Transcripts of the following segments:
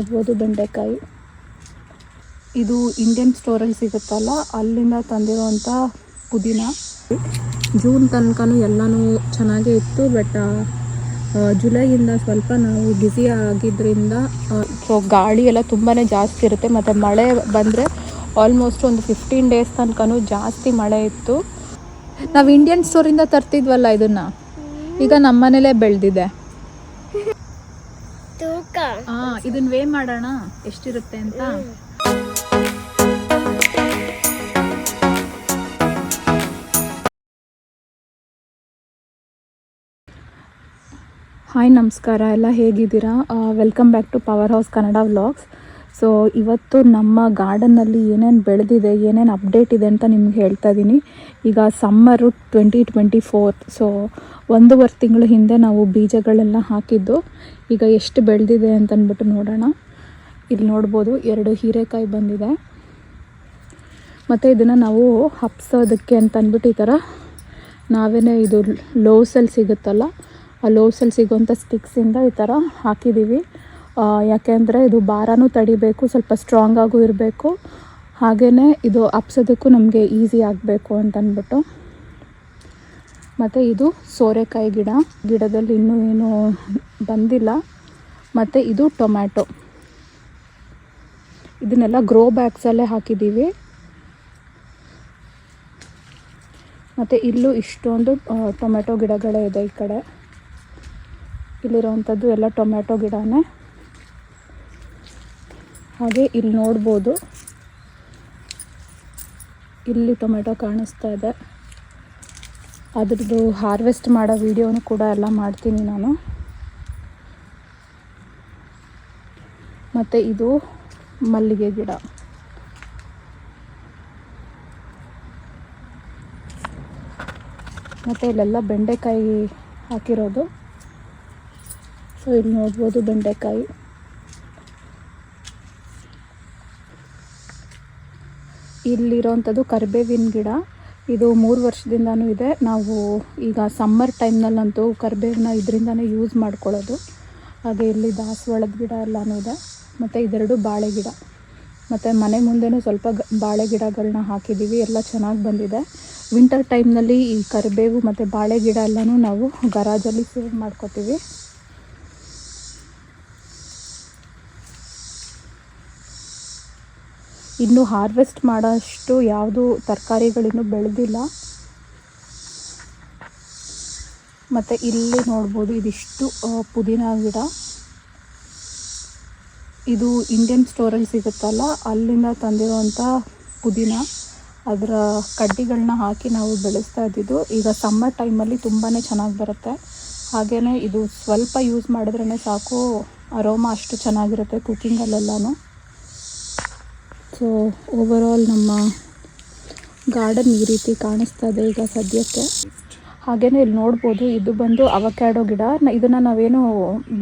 ನೋಡ್ಬೋದು ಬೆಂಡೆಕಾಯಿ. ಇದು ಇಂಡಿಯನ್ ಸ್ಟೋರಲ್ಲಿ ಸಿಗುತ್ತಲ್ಲ, ಅಲ್ಲಿಂದ ತಂದಿರುವಂಥ ಪುದೀನ. ಜೂನ್ ತನಕನೂ ಎಲ್ಲನೂ ಚೆನ್ನಾಗೇ ಇತ್ತು ಬಟ್ ಜುಲೈಯಿಂದ ಸ್ವಲ್ಪ ನಾವು ಬ್ಯುಸಿ ಆಗಿದ್ದರಿಂದ ಸೊ ಗಾಳಿ ಎಲ್ಲ ತುಂಬಾ ಜಾಸ್ತಿ ಇರುತ್ತೆ, ಮತ್ತು ಮಳೆ ಬಂದರೆ ಆಲ್ಮೋಸ್ಟ್ ಒಂದು ಫಿಫ್ಟೀನ್ ಡೇಸ್ ತನಕನೂ ಜಾಸ್ತಿ ಮಳೆ ಇತ್ತು. ನಾವು ಇಂಡಿಯನ್ ಸ್ಟೋರಿಂದ ತರ್ತಿದ್ವಲ್ಲ ಇದನ್ನು? ಈಗ ನಮ್ಮನೇಲೇ ಬೆಳೆದಿದೆ. ತೂಕ. ಹಾ ಇದನ್ನ ವೇ ಮಾಡೋಣ. ಎಷ್ಟಿರುತ್ತೆ ಅಂತ. ಹಾಯ್ ನಮಸ್ಕಾರ. ಎಲ್ಲ ಹೇಗಿದ್ದೀರಾ? Welcome back to power house Kannada vlogs so ಇವತ್ತು ನಮ್ಮ ಗಾರ್ಡನ್ನಲ್ಲಿ ಏನೇನು ಬೆಳೆದಿದೆ, ಏನೇನು ಅಪ್ಡೇಟ್ ಇದೆ ಅಂತ ನಿಮ್ಗೆ ಹೇಳ್ತಾ ಇದ್ದೀನಿ ಈಗ summer twenty twenty four so ಒಂದೂವರೆ ತಿಂಗಳ ಹಿಂದೆ ನಾವು ಬೀಜಗಳೆಲ್ಲ ಹಾಕಿದ್ದು. ಈಗ ಎಷ್ಟು ಬೆಳೆದಿದೆ ಅಂತಂದ್ಬಿಟ್ಟು ನೋಡೋಣ. ಇಲ್ಲಿ ನೋಡ್ಬೋದು ಎರಡು ಹೀರೆಕಾಯಿ ಬಂದಿದೆ. ಮತ್ತು ಇದನ್ನು ನಾವು ಹಪ್ಸೋದಕ್ಕೆ ಅಂತಂದ್ಬಿಟ್ಟು ಈ ಥರ ನಾವೇ ಇದು ಲೋಸಲ್ಲಿ ಸಿಗುತ್ತಲ್ಲ, ಆ ಲೋಸಲ್ಲಿ ಸಿಗುವಂಥ ಸ್ಟಿಕ್ಸಿಂದ ಈ ಥರ ಹಾಕಿದ್ದೀವಿ ಯಾಕೆಂದರೆ ಇದು ಭಾರನೂ ತಡಿಬೇಕು, ಸ್ವಲ್ಪ ಸ್ಟ್ರಾಂಗಾಗೂ ಇರಬೇಕು. ಹಾಗೆಯೇ ಇದು ಹಪ್ಸೋದಕ್ಕೂ ನಮಗೆ ಈಸಿ ಆಗಬೇಕು ಅಂತಂದ್ಬಿಟ್ಟು ಮತ್ತು ಇದು ಸೋರೆಕಾಯಿ ಗಿಡ. ಗಿಡದಲ್ಲಿ ಇನ್ನೂ ಏನು ಬಂದಿಲ್ಲ. ಮತ್ತು ಇದು ಟೊಮ್ಯಾಟೊ. ಇದನ್ನೆಲ್ಲ ಗ್ರೋ ಬ್ಯಾಗ್ಸಲ್ಲೇ ಹಾಕಿದ್ದೀವಿ. ಮತ್ತು ಇಲ್ಲೂ ಇಷ್ಟೊಂದು ಟೊಮ್ಯಾಟೊ ಗಿಡಗಳೇ ಇದೆ ಈ ಕಡೆ. ಇಲ್ಲಿರೋವಂಥದ್ದು ಎಲ್ಲ ಟೊಮ್ಯಾಟೊ ಗಿಡನೇ. ಹಾಗೆ ಇಲ್ಲಿ ನೋಡ್ಬೋದು. ಇಲ್ಲಿ ಟೊಮೆಟೊ ಕಾಣಿಸ್ತಾ ಇದೆ. ಅದ್ರದ್ದು ಹಾರ್ವೆಸ್ಟ್ ಮಾಡೋ ವೀಡಿಯೋನು ಕೂಡ ಎಲ್ಲ ಮಾಡ್ತೀನಿ ನಾನು. ಮತ್ತು ಇದು ಮಲ್ಲಿಗೆ ಗಿಡ. ಮತ್ತು ಇಲ್ಲೆಲ್ಲ ಬೆಂಡೆಕಾಯಿ ಹಾಕಿರೋದು. ಸೊ ಇಲ್ಲಿ ನೋಡ್ಬೋದು ಬೆಂಡೆಕಾಯಿ. ಇಲ್ಲಿರೋವಂಥದ್ದು ಕರಿಬೇವಿನ ಗಿಡ. ಇದು ಮೂರು ವರ್ಷದಿಂದನೂ ಇದೆ. ನಾವು ಈಗ ಸಮ್ಮರ್ ಟೈಮ್ನಲ್ಲಂತೂ ಕರಿಬೇವನ್ನ ಇದರಿಂದನೇ ಯೂಸ್ ಮಾಡ್ಕೊಳ್ಳೋದು. ಹಾಗೆ ಇಲ್ಲಿ ದಾಸವಾಳದ ಗಿಡ ಎಲ್ಲನೂ ಇದೆ. ಮತ್ತು ಇದೆರಡು ಬಾಳೆ ಗಿಡ. ಮತ್ತು ಮನೆ ಮುಂದೆನೂ ಸ್ವಲ್ಪ ಗ, ಬಾಳೆ ಗಿಡಗಳನ್ನ ಹಾಕಿದ್ದೀವಿ. ಎಲ್ಲ ಚೆನ್ನಾಗಿ ಬಂದಿದೆ. ವಿಂಟರ್ ಟೈಮ್ನಲ್ಲಿ ಈ ಕರಿಬೇವು ಮತ್ತು ಬಾಳೆ ಗಿಡ ಎಲ್ಲನೂ ನಾವು ಗರಾಜಲ್ಲಿ ಸೇವ್ ಮಾಡ್ಕೋತೀವಿ. ಇನ್ನು ಹಾರ್ವೆಸ್ಟ್ ಮಾಡೋಷ್ಟು ಯಾವುದು ತರಕಾರಿಗಳಿನ್ನೂ ಬೆಳೆದಿಲ್ಲ. ಮತ್ತು ಇಲ್ಲಿ ನೋಡ್ಬೋದು ಇದಿಷ್ಟು ಪುದೀನ ಗಿಡ. ಇದು ಇಂಡಿಯನ್ ಸ್ಟೋರಲ್ಲಿ ಸಿಗುತ್ತಲ್ಲ, ಅಲ್ಲಿಂದ ತಂದಿರುವಂಥ ಪುದೀನ. ಅದರ ಕಡ್ಡಿಗಳನ್ನ ಹಾಕಿ ನಾವು ಬೆಳೆಸ್ತಾ ಇದ್ದಿದ್ದು. ಈಗ ಸಮ್ಮರ್ ಟೈಮಲ್ಲಿ ತುಂಬಾ ಚೆನ್ನಾಗಿ ಬರುತ್ತೆ. ಹಾಗೆಯೇ ಇದು ಸ್ವಲ್ಪ ಯೂಸ್ ಮಾಡಿದ್ರೇ ಸಾಕು ಅರೋಮ ಅಷ್ಟು ಚೆನ್ನಾಗಿರುತ್ತೆ ಕುಕ್ಕಿಂಗಲ್ಲೆಲ್ಲನೂ ಸೊ ಓವರಾಲ್ ನಮ್ಮ ಗಾರ್ಡನ್ ಈ ರೀತಿ ಕಾಣಿಸ್ತಾ ಇದೆ ಈಗ ಸದ್ಯಕ್ಕೆ. ಹಾಗೆಯೇ ಇಲ್ಲಿ ನೋಡ್ಬೋದು, ಇದು ಬಂದು ಅವಕ್ಯಾಡೋ ಗಿಡ. ಇದನ್ನು ನಾವೇನು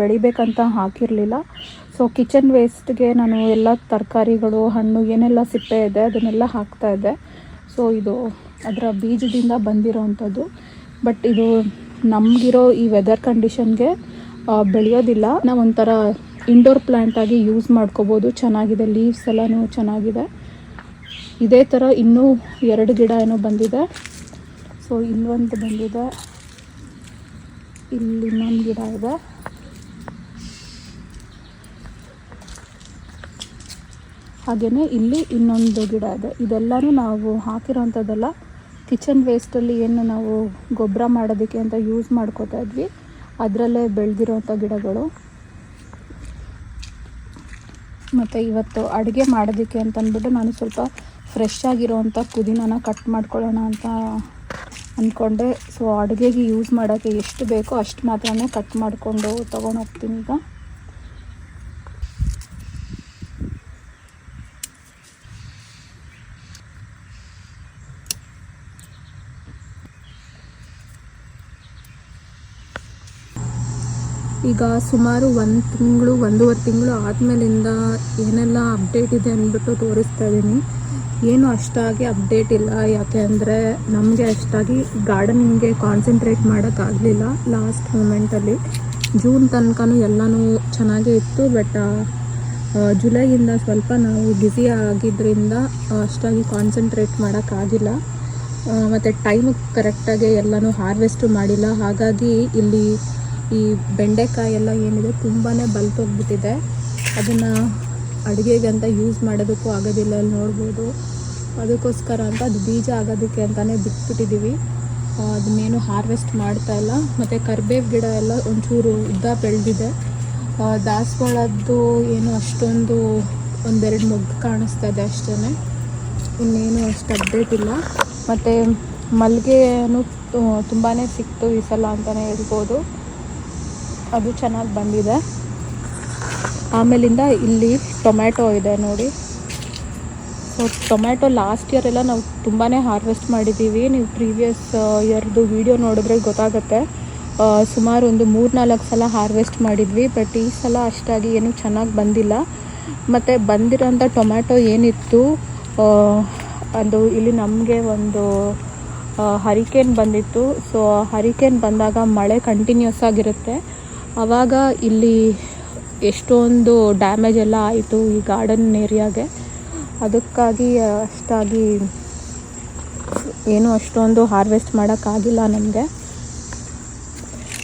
ಬೆಳಿಬೇಕಂತ ಹಾಕಿರಲಿಲ್ಲ. ಸೊ ಕಿಚನ್ ವೇಸ್ಟ್ಗೆ ನಾನು ಎಲ್ಲ ತರಕಾರಿಗಳು, ಹಣ್ಣು, ಏನೆಲ್ಲ ಸಿಪ್ಪೆ ಇದೆ, ಅದನ್ನೆಲ್ಲ ಹಾಕ್ತಾ ಇದ್ದೆ. ಸೊ ಇದು ಅದರ ಬೀಜದಿಂದ ಬಂದಿರೋವಂಥದ್ದು ಬಟ್ ಇದು ನಮಗಿರೋ ಈ ವೆದರ್ ಕಂಡೀಷನ್ಗೆ ಬೆಳೆಯೋದಿಲ್ಲ. ನಾವು ಒಂಥರ ಇಂಡೋರ್ ಪ್ಲ್ಯಾಂಟಾಗಿ ಯೂಸ್ ಮಾಡ್ಕೋಬೋದು. ಚೆನ್ನಾಗಿದೆ ಲೀವ್ಸ್ ಎಲ್ಲನೂ ಚೆನ್ನಾಗಿದೆ. ಇದೇ ಥರ ಇನ್ನೂ ಎರಡು ಗಿಡ ಏನೋ ಬಂದಿದೆ. ಸೊ ಇಲ್ಲೊಂದು ಬಂದಿದೆ. ಇಲ್ಲಿ ಇನ್ನೊಂದು ಗಿಡ ಇದೆ. ಹಾಗೆಯೇ ಇಲ್ಲಿ ಇನ್ನೊಂದು ಗಿಡ ಇದೆ. ಇದೆಲ್ಲನೂ ನಾವು ಹಾಕಿರೋಂಥದ್ದೆಲ್ಲ ಕಿಚನ್ ವೇಸ್ಟಲ್ಲಿ ಏನು ನಾವು ಗೊಬ್ಬರ ಮಾಡೋದಕ್ಕೆ ಅಂತ ಯೂಸ್ ಮಾಡ್ಕೋತಾ ಇದ್ವಿ. ಅದರಲ್ಲೇ ಬೆಳೆದಿರೋಂಥ ಗಿಡಗಳು. ಮತ್ತು ಇವತ್ತು ಅಡುಗೆ ಮಾಡೋದಕ್ಕೆ ಅಂತಂದ್ಬಿಟ್ಟು ನಾನು ಸ್ವಲ್ಪ ಫ್ರೆಶ್ ಆಗಿರೋವಂಥ ಪುದೀನಾನ ಕಟ್ ಮಾಡ್ಕೊಳ್ಳೋಣ ಅಂತ ಅಂದ್ಕೊಂಡೆ ಸೊ ಅಡುಗೆಗೆ ಯೂಸ್ ಮಾಡೋಕ್ಕೆ ಎಷ್ಟು ಬೇಕೋ ಅಷ್ಟು ಮಾತ್ರನೇ ಕಟ್ ಮಾಡಿಕೊಂಡು ತೊಗೊಂಡೋಗ್ತೀನಿ ಈಗ. ಈಗ ಸುಮಾರು ಒಂದು ತಿಂಗಳು, ಒಂದೂವರೆ ತಿಂಗಳು ಆದಮೇಲಿಂದ ಏನೆಲ್ಲ ಅಪ್ಡೇಟ್ ಇದೆ ಅಂದ್ಬಿಟ್ಟು ತೋರಿಸ್ತಾ ಇದ್ದೀನಿ ಏನು ಅಷ್ಟಾಗಿ ಅಪ್ಡೇಟ್ ಇಲ್ಲ. ಯಾಕೆ ಅಂದರೆ ನಮಗೆ ಅಷ್ಟಾಗಿ ಗಾರ್ಡನಿಂಗ್ಗೆ ಕಾನ್ಸಂಟ್ರೇಟ್ ಮಾಡೋಕ್ಕಾಗಲಿಲ್ಲ ಲಾಸ್ಟ್ ಮೂಮೆಂಟಲ್ಲಿ ಜೂನ್ ತನಕನೂ ಎಲ್ಲನೂ ಚೆನ್ನಾಗೇ ಇತ್ತು ಬಟ್ ಜುಲೈಯಿಂದ ಸ್ವಲ್ಪ ನಾವು ಬ್ಯುಸಿ ಆಗಿದ್ದರಿಂದ ಅಷ್ಟಾಗಿ ಕಾನ್ಸಂಟ್ರೇಟ್ ಮಾಡೋಕ್ಕಾಗಿಲ್ಲ ಮತ್ತು ಟೈಮ್ ಕರೆಕ್ಟಾಗಿ ಎಲ್ಲನೂ ಹಾರ್ವೆಸ್ಟು ಮಾಡಿಲ್ಲ. ಹಾಗಾಗಿ ಇಲ್ಲಿ ಈ ಬೆಂಡೆಕಾಯಿ ಎಲ್ಲ ಏನಿದೆ ತುಂಬಾ ಬಲ್ತೋಗ್ಬಿಟ್ಟಿದೆ. ಅದನ್ನು ಅಡುಗೆಗಂತ ಯೂಸ್ ಮಾಡೋದಕ್ಕೂ ಆಗೋದಿಲ್ಲ, ಅಲ್ಲಿ ನೋಡ್ಬೋದು. ಅದಕ್ಕೋಸ್ಕರ ಅಂತ ಅದು ಬೀಜ ಆಗೋದಕ್ಕೆ ಅಂತಲೇ ಬಿಟ್ಬಿಟ್ಟಿದ್ದೀವಿ ಅದನ್ನೇನು ಹಾರ್ವೆಸ್ಟ್ ಮಾಡ್ತಾ ಇಲ್ಲ. ಮತ್ತು ಕರ್ಬೇವು ಗಿಡ ಎಲ್ಲ ಒಂಚೂರು ಉದ್ದ ಬೆಳೆದಿದೆ. ದಾಸವಾಳದ್ದು ಏನು ಅಷ್ಟೊಂದು ಒಂದೆರಡು ಮೊಗ್ಗು ಕಾಣಿಸ್ತಾ ಇದೆ ಅಷ್ಟೇ ಇನ್ನೇನು ಅಷ್ಟು ಅಪ್ಡೇಟ್ ಇಲ್ಲ. ಮತ್ತು ಮಲ್ಲಿಗೆನೂ ತುಂಬಾ ಸಿಕ್ತು ಈ ಸಲ ಅಂತಲೇ ಹೇಳ್ಬೋದು. ಅದು ಚೆನ್ನಾಗಿ ಬಂದಿದೆ. ಆಮೇಲಿಂದ ಇಲ್ಲಿ ಟೊಮ್ಯಾಟೊ ಇದೆ ನೋಡಿ. ಸೊ ಟೊಮ್ಯಾಟೊ ಲಾಸ್ಟ್ ಇಯರ್ ಎಲ್ಲ ನಾವು ತುಂಬಾ ಹಾರ್ವೆಸ್ಟ್ ಮಾಡಿದ್ದೀವಿ ನೀವು ಪ್ರೀವಿಯಸ್ ಇಯರ್ದು ವಿಡಿಯೋ ನೋಡಿದ್ರೆ ಗೊತ್ತಾಗುತ್ತೆ. ಸುಮಾರು ಒಂದು ಮೂರು ನಾಲ್ಕು ಸಲ ಹಾರ್ವೆಸ್ಟ್ ಮಾಡಿದ್ವಿ. ಬಟ್ ಈ ಸಲ ಅಷ್ಟಾಗಿ ಏನು ಚೆನ್ನಾಗಿ ಬಂದಿಲ್ಲ. ಮತ್ತು ಬಂದಿರೋಂಥ ಟೊಮ್ಯಾಟೊ ಏನಿತ್ತು? ಅದು ಇಲ್ಲಿ ನಮಗೆ ಒಂದು ಹರಿಕೇನ್ ಬಂದಿತ್ತು. ಸೊ ಹರಿಕೇನ್ ಬಂದಾಗ ಮಳೆ ಕಂಟಿನ್ಯೂಸ್ ಆಗಿರುತ್ತೆ. ಆವಾಗ ಇಲ್ಲಿ ಎಷ್ಟೊಂದು ಡ್ಯಾಮೇಜ್ ಎಲ್ಲ ಆಯಿತು ಈ ಗಾರ್ಡನ್ ಏರಿಯಾಗೆ ಅದಕ್ಕಾಗಿ ಅಷ್ಟಾಗಿ ಏನು ಅಷ್ಟೊಂದು ಹಾರ್ವೆಸ್ಟ್ ಮಾಡೋಕ್ಕಾಗಿಲ್ಲ ನಮಗೆ.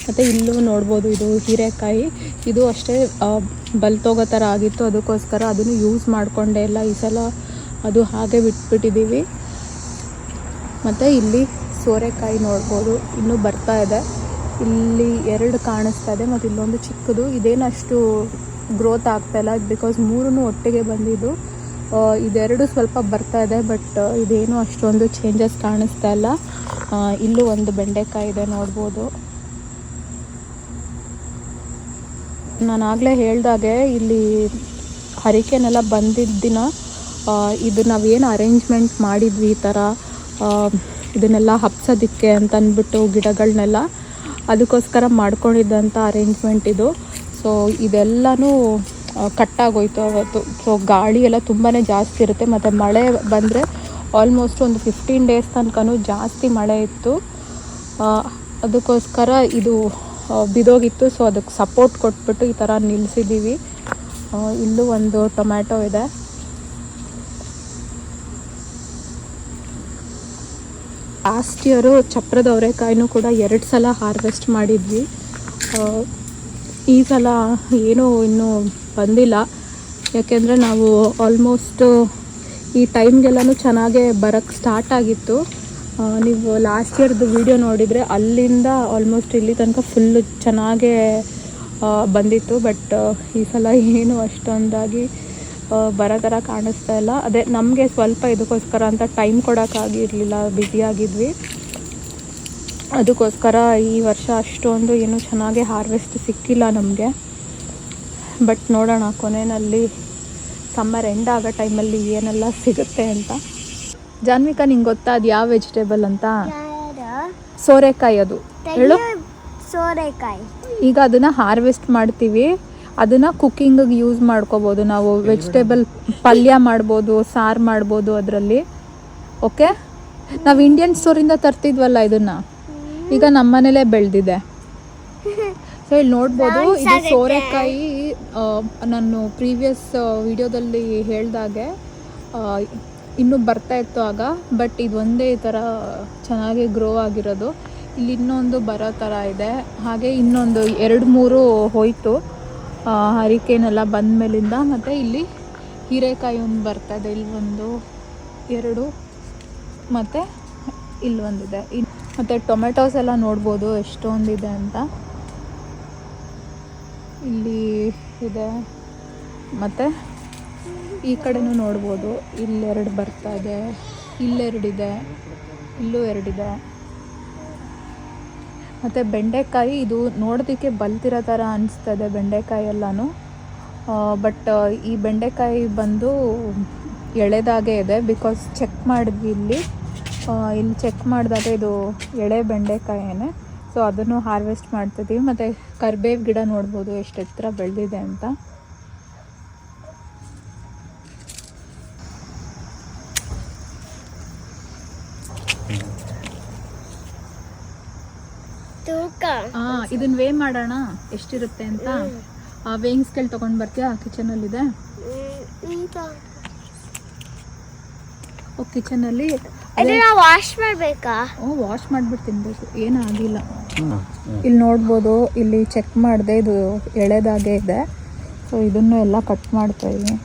ಮತ್ತು ಇಲ್ಲೂ ನೋಡ್ಬೋದು ಇದು ಹೀರೆಕಾಯಿ. ಇದು ಅಷ್ಟೇ ಬಲ್ತೋಗೋ ಥರ ಆಗಿತ್ತು. ಅದಕ್ಕೋಸ್ಕರ ಅದನ್ನು ಯೂಸ್ ಮಾಡಿಕೊಂಡೇ ಇಲ್ಲ ಈ ಸಲ ಅದು ಹಾಗೆ ಬಿಟ್ಬಿಟ್ಟಿದ್ದೀವಿ. ಮತ್ತು ಇಲ್ಲಿ ಸೋರೆಕಾಯಿ ನೋಡ್ಬೋದು. ಇನ್ನೂ ಬರ್ತಾ ಇದೆ. ಇಲ್ಲಿ ಎರಡು ಕಾಣಿಸ್ತಾ ಇದೆ ಮತ್ತು ಇಲ್ಲೊಂದು ಚಿಕ್ಕದು. ಇದೇನಷ್ಟು ಗ್ರೋತ್ ಆಗ್ತಾ ಇಲ್ಲ ಬಿಕಾಸ್ ಮೂರೂ ಒಟ್ಟಿಗೆ ಬಂದಿದ್ದು. ಇದೆರಡು ಸ್ವಲ್ಪ ಬರ್ತಾ ಇದೆ ಬಟ್ ಇದೇನು ಅಷ್ಟೊಂದು ಚೇಂಜಸ್ ಕಾಣಿಸ್ತಾ ಇಲ್ಲ. ಇಲ್ಲೂ ಒಂದು ಬೆಂಡೆಕಾಯಿ ಇದೆ, ನೋಡ್ಬೋದು. ನಾನು ಆಗಲೇ ಹೇಳ್ದಾಗೆ ಇಲ್ಲಿ ಹರಿಕೆನೆಲ್ಲ ಬಂದಿದ್ದ ದಿನ ಇದು ನಾವೇನು ಅರೇಂಜ್ಮೆಂಟ್ ಮಾಡಿದ್ವಿ ಈ ಥರ ಇದನ್ನೆಲ್ಲ ಹಬ್ಸೋದಕ್ಕೆ ಅಂತ ಅಂದ್ಬಿಟ್ಟು ಗಿಡಗಳನ್ನೆಲ್ಲ ಅದಕ್ಕೋಸ್ಕರ ಮಾಡ್ಕೊಂಡಿದ್ದಂಥ ಅರೇಂಜ್ಮೆಂಟ್ ಇದು. ಸೊ ಇದೆಲ್ಲನೂ ಕಟ್ಟಾಗೋಯ್ತು ಅವತ್ತು. ಸೊ ಗಾಳಿ ಎಲ್ಲ ತುಂಬಾ ಜಾಸ್ತಿ ಇರುತ್ತೆ. ಮತ್ತು ಮಳೆ ಬಂದರೆ ಆಲ್ಮೋಸ್ಟ್ ಒಂದು ಫಿಫ್ಟೀನ್ ಡೇಸ್ ತನಕನೂ ಜಾಸ್ತಿ ಮಳೆ ಇತ್ತು. ಅದಕ್ಕೋಸ್ಕರ ಇದು ಬಿದೋಗಿತ್ತು. ಸೊ ಅದಕ್ಕೆ ಸಪೋರ್ಟ್ ಕೊಟ್ಬಿಟ್ಟು ಈ ಥರ ನಿಲ್ಲಿಸಿದ್ದೀವಿ ಇಲ್ಲೂ ಒಂದು ಟೊಮ್ಯಾಟೊ ಇದೆ. ಲಾಸ್ಟ್ ಇಯರು ಚಪ್ರದ ಅವರೆಕಾಯಿನೂ ಕೂಡ ಎರಡು ಸಲ ಹಾರ್ವೆಸ್ಟ್ ಮಾಡಿದ್ವಿ. ಈ ಸಲ ಏನೂ ಇನ್ನೂ ಬಂದಿಲ್ಲ. ಯಾಕೆಂದರೆ ನಾವು ಆಲ್ಮೋಸ್ಟ್ ಈ ಟೈಮ್ಗೆಲ್ಲನೂ ಚೆನ್ನಾಗೇ ಬರೋಕ್ಕೆ ಸ್ಟಾರ್ಟ್ ಆಗಿತ್ತು. ನೀವು ಲಾಸ್ಟ್ ಇಯರ್ದು ವಿಡಿಯೋ ನೋಡಿದರೆ ಅಲ್ಲಿಂದ ಆಲ್ಮೋಸ್ಟ್ ಇಲ್ಲಿ ತನಕ ಫುಲ್ಲು ಚೆನ್ನಾಗೇ ಬಂದಿತ್ತು. ಬಟ್ ಈ ಸಲ ಏನು ಅಷ್ಟೊಂದಾಗಿ ಬರೋ ಥರ ಕಾಣಿಸ್ತಾ ಇಲ್ಲ. ಅದೇ ನಮಗೆ ಸ್ವಲ್ಪ ಇದಕ್ಕೋಸ್ಕರ ಅಂತ ಟೈಮ್ ಕೊಡೋಕ್ಕಾಗಿರಲಿಲ್ಲ ಬ್ಯುಸಿಯಾಗಿದ್ವಿ ಅದಕ್ಕೋಸ್ಕರ ಈ ವರ್ಷ ಅಷ್ಟೊಂದು ಏನು ಚೆನ್ನಾಗಿ ಹಾರ್ವೆಸ್ಟ್ ಸಿಕ್ಕಿಲ್ಲ ನಮಗೆ. ಬಟ್ ನೋಡೋಣ ಕೊನೆಯಲ್ಲಿ ಸಮ್ಮರ್ ಎಂಡ್ ಆಗೋ ಟೈಮಲ್ಲಿ ಏನೆಲ್ಲ ಸಿಗುತ್ತೆ ಅಂತ. ಜಾನ್ವಿಕಾ ನಿಂಗೆ ಗೊತ್ತಾ ಅದು ಯಾವ ವೆಜಿಟೇಬಲ್ ಅಂತ? ಸೋರೆಕಾಯಿ ಅದು. ಹೇಳು. ಸೋರೆಕಾಯಿ. ಈಗ ಅದನ್ನು ಹಾರ್ವೆಸ್ಟ್ ಮಾಡ್ತೀವಿ. ಅದನ್ನು ಕುಕ್ಕಿಂಗಿಗೆ ಯೂಸ್ ಮಾಡ್ಕೋಬೋದು. ನಾವು ವೆಜಿಟೇಬಲ್ ಪಲ್ಯ ಮಾಡ್ಬೋದು ಸಾರು ಮಾಡ್ಬೋದು ಅದರಲ್ಲಿ. ಓಕೆ ನಾವು ಇಂಡಿಯನ್ ಸ್ಟೋರಿಂದ ತರ್ತಿದ್ವಲ್ಲ ಇದನ್ನು? ಈಗ ನಮ್ಮನೇಲೇ ಬೆಳೆದಿದೆ. ಸೊ ಇಲ್ಲಿ ನೋಡ್ಬೋದು ಇದು ಸೋರೆಕಾಯಿ ನಾನು ಪ್ರೀವಿಯಸ್ ವಿಡಿಯೋದಲ್ಲಿ ಹೇಳ್ದಾಗೆ ಇನ್ನೂ ಬರ್ತಾ ಇತ್ತು ಆಗ ಬಟ್ ಇದು ಒಂದೇ ಈ ಥರ ಚೆನ್ನಾಗಿ ಗ್ರೋ ಆಗಿರೋದು. ಇಲ್ಲಿ ಇನ್ನೊಂದು ಬರೋ ಥರ ಇದೆ. ಹಾಗೆ ಇನ್ನೊಂದು ಎರಡು ಮೂರು ಹೋಯಿತು. ಹರಿಕೇನೆಲ್ಲ ಬಂದ ಮೇಲಿಂದ ಮತ್ತು ಇಲ್ಲಿ ಹೀರೆಕಾಯಿ ಒಂದು ಬರ್ತಾ ಇದೆ ಇಲ್ಲಿ ಒಂದು ಎರಡು, ಮತ್ತು ಇಲ್ಲೊಂದಿದೆ. ಇನ್ ಮತ್ತು ಟೊಮೆಟೊಸ್ ಎಲ್ಲ ನೋಡ್ಬೋದು ಎಷ್ಟೊಂದಿದೆ ಅಂತ. ಇಲ್ಲಿ ಇದೆ, ಮತ್ತು ಈ ಕಡೆನೂ ನೋಡ್ಬೋದು. ಇಲ್ಲೆರಡು ಬರ್ತಾ ಇದೆ ಇಲ್ಲೆರಡಿದೆ, ಇಲ್ಲೂ ಎರಡಿದೆ. ಮತ್ತು ಬೆಂಡೆಕಾಯಿ ಇದು ನೋಡೋದಕ್ಕೆ ಬಲ್ತಿರೋ ಥರ ಅನಿಸ್ತದೆ ಬೆಂಡೆಕಾಯಿ ಎಲ್ಲನೂ. ಬಟ್ ಈ ಬೆಂಡೆಕಾಯಿ ಬಂದು ಎಳೆದಾಗೆ ಇದೆ ಬಿಕಾಸ್ ಚೆಕ್ ಮಾಡಿದ್ವಿ ಇಲ್ಲಿ. ಇಲ್ಲಿ ಚೆಕ್ ಮಾಡಿದಾಗ ಇದು ಎಳೆ ಬೆಂಡೆಕಾಯೇ ಸೊ ಅದನ್ನು ಹಾರ್ವೆಸ್ಟ್ ಮಾಡ್ತಿದ್ದೀವಿ. ಮತ್ತು ಕರ್ಬೇವು ಗಿಡ ನೋಡ್ಬೋದು ಎಷ್ಟು ಎತ್ತರ ಬೆಳೆದಿದೆ ಅಂತ. ತೂಕ. ಇದನ್ ವೇ ಮಾಡೋಣ ಎಷ್ಟಿರುತ್ತೆ ಅಂತ. ಆ ವೇಯಿಂಗ್ ಸ್ಕೇಲ್ ತಗೊಂಡ್ ಬರ್ತೀಯಾ? ಕಿಚನಲ್ಲಿದೆ ಕಿಚನ್ ಅಲ್ಲಿ. ವಾಶ್ ಮಾಡ್ಬೇಕಾ? ವಾಶ್ ಮಾಡ್ಬಿಟ್ಟು ತಿನ್ಬೇಕು ಏನಾಗಿಲ್ಲ ಇಲ್ಲಿ ನೋಡ್ಬೋದು ಇಲ್ಲಿ ಚೆಕ್ ಮಾಡಿದೆ ಇದು ಎಳೆದಾಗೆ ಇದೆ. ಸೊ ಇದನ್ನು ಎಲ್ಲ ಕಟ್ ಮಾಡ್ತಾ ಇದ್ದೀನಿ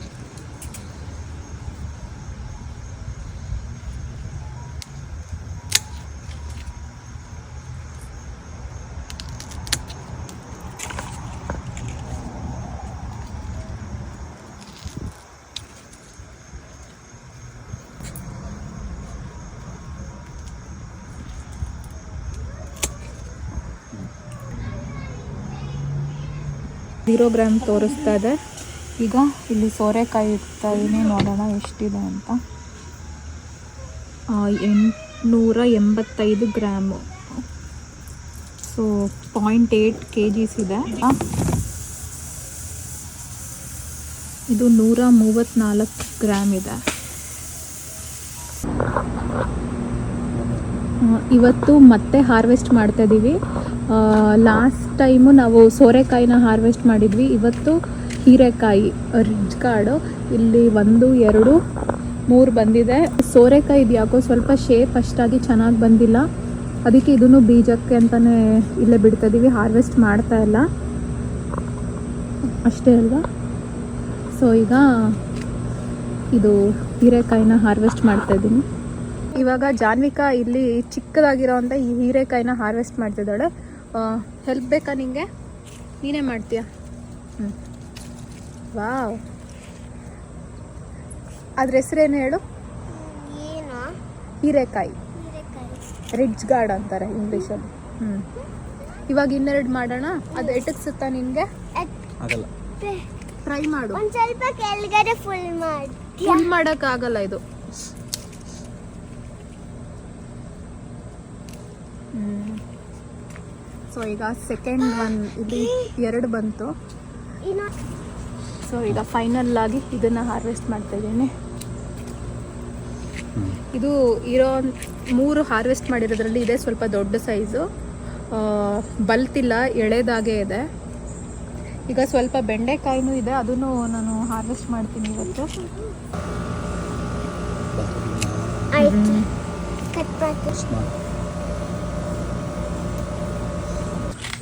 ಝೀರೋ ಗ್ರಾಮ್ ತೋರಿಸ್ತಾ ಇದೆ. ಈಗ ಇಲ್ಲಿ ಸೋರೆಕಾಯಿ ಇಡ್ತಾ ನೋಡೋಣ ಎಷ್ಟಿದೆ ಅಂತ. ಎಂಟುನೂರ ಎಂಬತ್ತೈದು gram so point eight kgs ಇದೆ ಇದು ನೂರ ಮೂವತ್ತ್ನಾಲ್ಕು ಗ್ರಾಮ್ ಇದೆ. ಇವತ್ತು ಮತ್ತೆ ಹಾರ್ವೆಸ್ಟ್ ಮಾಡ್ತಾ ಇದ್ದೀವಿ ಲಾಸ್ಟ್ ಟೈಮು ನಾವು ಸೋರೆಕಾಯಿನ ಹಾರ್ವೆಸ್ಟ್ ಮಾಡಿದ್ವಿ. ಇವತ್ತು ಹೀರೆಕಾಯಿ ರಿಜ್ ಕಾಡು. ಇಲ್ಲಿ ಒಂದು, ಎರಡು, ಮೂರು ಬಂದಿದೆ. ಸೋರೆಕಾಯಿ ಇದು ಯಾಕೋ ಸ್ವಲ್ಪ ಶೇಪ್ ಅಷ್ಟಾಗಿ ಚೆನ್ನಾಗಿ ಬಂದಿಲ್ಲ. ಅದಕ್ಕೆ ಇದನ್ನು ಬೀಜಕ್ಕೆ ಅಂತಲೇ ಇಲ್ಲೇ ಬಿಡ್ತಾ ಇದ್ದೀವಿ ಹಾರ್ವೆಸ್ಟ್ ಮಾಡ್ತಾ ಇಲ್ಲ. ಅಷ್ಟೇ ಅಲ್ವಾ? ಸೊ ಈಗ ಇದು ಹೀರೆಕಾಯಿನ ಹಾರ್ವೆಸ್ಟ್ ಮಾಡ್ತಾ ಇದ್ದೀನಿ ಇವಾಗ ಜಾನ್ವಿಕಾ ಇಲ್ಲಿ ಚಿಕ್ಕದಾಗಿರೋಂಥ ಈ ಹೀರೆಕಾಯಿನ ಹಾರ್ವೆಸ್ಟ್ ಮಾಡ್ತಿದ್ದಾಳೆ. ಹೆಲ್ಪ್ ಬೇಕಾ ನಿಂಗೆ? ನೀನೇ ಮಾಡ್ತೀಯಾ? ಹ್ಞೂ ವಾವ್. ಅದ್ರ ಹೆಸ್ರೇನು ಹೇಳು? ಏನು? ಹೀರೆಕಾಯಿ. ಹೀರೆಕಾಯಿ. ರಿಡ್ಜ್ ಗಾರ್ಡ್ ಅಂತಾರೆ ಇಂಗ್ಲೀಷಲ್ಲಿ ಹ್ಞೂ ಇವಾಗ ಇನ್ನೆರಡು ಮಾಡೋಣ? ಅದು ಎಟಕ್ಸುತ್ತಾ ನಿನಗೆ ಆಗಲ್ಲ. ಟ್ರೈ ಮಾಡು. ಒಂದ್ ಸ್ವಲ್ಪ ಕೆಳಗಡೆ ಫುಲ್ ಮಾಡಿ. ಫುಲ್ ಮಾಡೋಕ್ಕಾಗಲ್ಲ ಇದು. ಸೊ ಈಗ ಸೆಕೆಂಡ್ ಒನ್ ಇಲ್ಲಿ ಎರಡು ಬಂತು. ಸೊ ಈಗ ಫೈನಲ್ ಆಗಿ ಇದನ್ನು ಹಾರ್ವೆಸ್ಟ್ ಮಾಡ್ತಾ ಇದು ಇರೋ ಮೂರು ಹಾರ್ವೆಸ್ಟ್ ಮಾಡಿರೋದ್ರಲ್ಲಿ ಇದೆ ಸ್ವಲ್ಪ ದೊಡ್ಡ ಸೈಜು ಬಲ್ತಿಲ್ಲ, ಎಳೆದಾಗೆ ಇದೆ. ಈಗ ಸ್ವಲ್ಪ ಬೆಂಡೆಕಾಯಿನೂ ಇದೆ, ಅದನ್ನು ನಾನು ಹಾರ್ವೆಸ್ಟ್ ಮಾಡ್ತೀನಿ ಇವತ್ತು. ಆಯ್ತು ಕಟ್ ಮಾಡ್ತೀನಿ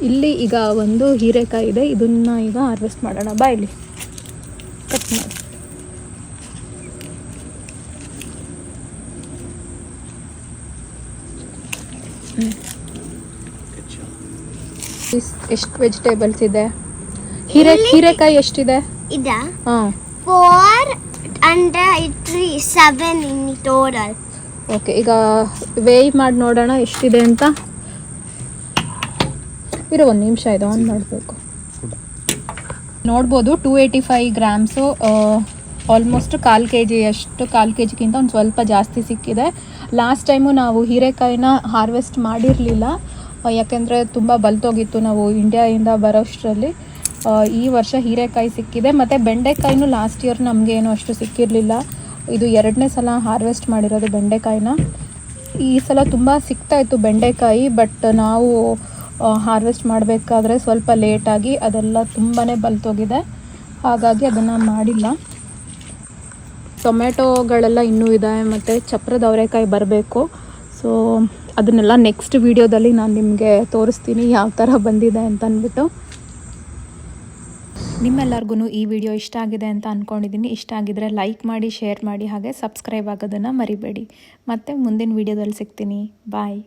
ಇಲ್ಲಿ ಈಗ ಒಂದು ಹೀರೆಕಾಯಿ ಇದೆ. ಇದನ್ನ ಈಗ ಹಾರ್ವೆಸ್ಟ್ ಮಾಡೋಣ. ಬಾ ಇಲ್ಲಿ. ಕಟ್ ಮಾಡಿ. ಎಷ್ಟು ವೆಜಿಟೇಬಲ್ಸ್ ಇದೆ? ಹೀರೆ ಹೀರೆಕಾಯಿ ಎಷ್ಟಿದೆ? ಇದೆ? ಹಾಂ. Four and three seven in total okay ಈಗ ವೇಯ್ ಮಾಡಿ ನೋಡೋಣ ಎಷ್ಟಿದೆ ಅಂತ. ಇರೋ ಒಂದು ನಿಮಿಷ ಇದು ಆನ್ ಮಾಡಬೇಕು. ನೋಡ್ಬೋದು two eighty five grams almost ಕಾಲು ಕೆ ಜಿ ಅಷ್ಟು ಕಾಲು ಕೆ ಜಿಗಿಂತ ಒಂದು ಸ್ವಲ್ಪ ಜಾಸ್ತಿ ಸಿಕ್ಕಿದೆ. ಲಾಸ್ಟ್ ಟೈಮು ನಾವು ಹೀರೆಕಾಯಿನ ಹಾರ್ವೆಸ್ಟ್ ಮಾಡಿರಲಿಲ್ಲ. ಯಾಕೆಂದರೆ ತುಂಬ ಬಲ್ತೋಗಿತ್ತು ನಾವು ಇಂಡಿಯಾಯಿಂದ ಬರೋಷ್ಟರಲ್ಲಿ. ಈ ವರ್ಷ ಹೀರೆಕಾಯಿ ಸಿಕ್ಕಿದೆ. ಮತ್ತು ಬೆಂಡೆಕಾಯಿನೂ ಲಾಸ್ಟ್ ಇಯರ್ ನಮಗೆ ಏನೂ ಅಷ್ಟು ಸಿಕ್ಕಿರಲಿಲ್ಲ. ಇದು ಎರಡನೇ ಸಲ ಹಾರ್ವೆಸ್ಟ್ ಮಾಡಿರೋದು ಬೆಂಡೆಕಾಯಿನ. ಈ ಸಲ ತುಂಬ ಸಿಗ್ತಾಯಿತ್ತು ಬೆಂಡೆಕಾಯಿ ಬಟ್ ನಾವು ಹಾರ್ವೆಸ್ಟ್ ಮಾಡಬೇಕಾದ್ರೆ ಸ್ವಲ್ಪ ಲೇಟಾಗಿ ಅದೆಲ್ಲ ತುಂಬಾ ಬಲ್ತೋಗಿದೆ. ಹಾಗಾಗಿ ಅದನ್ನು ಮಾಡಿಲ್ಲ. ಟೊಮೆಟೊಗಳೆಲ್ಲ ಇನ್ನೂ ಇದೆ ಮತ್ತು ಚಪ್ರದ ಅವರೆಕಾಯಿ ಬರಬೇಕು. ಸೊ ಅದನ್ನೆಲ್ಲ ನೆಕ್ಸ್ಟ್ ವೀಡಿಯೋದಲ್ಲಿ ನಾನು ನಿಮಗೆ ತೋರಿಸ್ತೀನಿ ಯಾವ ಥರ ಬಂದಿದೆ ಅಂತ ಅಂದ್ಬಿಟ್ಟು. ನಿಮ್ಮೆಲ್ಲರಿಗೂ ಈ ವಿಡಿಯೋ ಇಷ್ಟ ಆಗಿದೆ ಅಂತ ಅಂದ್ಕೊಂಡಿದ್ದೀನಿ ಇಷ್ಟ ಆಗಿದ್ರೆ ಲೈಕ್ ಮಾಡಿ ಶೇರ್ ಮಾಡಿ ಹಾಗೆ ಸಬ್ಸ್ಕ್ರೈಬ್ ಆಗೋದನ್ನು ಮರಿಬೇಡಿ. ಮತ್ತು ಮುಂದಿನ ವೀಡಿಯೋದಲ್ಲಿ ಸಿಗ್ತೀನಿ. ಬಾಯ್